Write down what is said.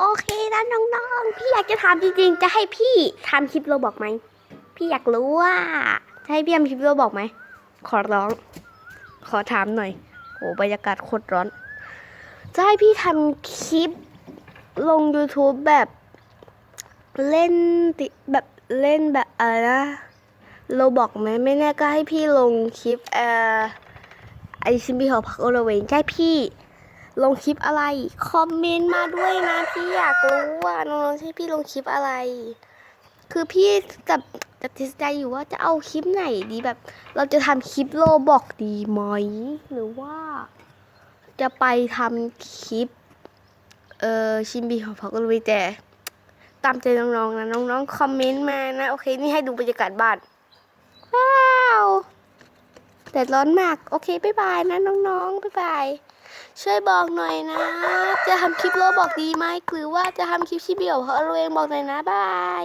โอเคนะน้องๆ พี่อยากจะถามจริงๆ จะให้พี่ทำคลิปโรบอกไหม พี่อยากรู้ว่าจะให้พี่ทำคลิปโรบอกไหม ขอร้อง ขอถามหน่อย โหบรรยากาศโคตรร้อน จะให้พี่ทำคลิปลง YouTube แบบเล่นติแบบเล่นแบบอะไรนะโรบอกไหมไม่แน่ก็ให้พี่ลงคลิปเอ่อไอซิมบี้หอพักโอรเวงใช่พี่ ลงคลิปอะไร คอมเมนต์มาด้วยนะพี่อยากรู้ว่าน้องๆใช่พี่ลงคลิปอะไร คือพี่กับจะติดใจอยู่ว่าจะเอาคลิปไหนดีแบบ เราจะทำคลิปโลบอกดีไหมหรือว่า จะไปทำคลิป เอ่อชิมบีของพักลุยแต่ตามใจน้องๆนะน้องๆคอมเมนต์มานะ โอเค นี่ให้ดูบรรยากาศบ้านว้าวแต่ร้อนมาก โอเค บ๊ายบายนะน้องๆ บ๊ายบาย ช่วยบอกหน่อยนะ จะทำคลิปโลบอกดีไหมหรือว่าจะทำคลิปชิบิโอเพราะเราเองบอกหน่อยนะบาย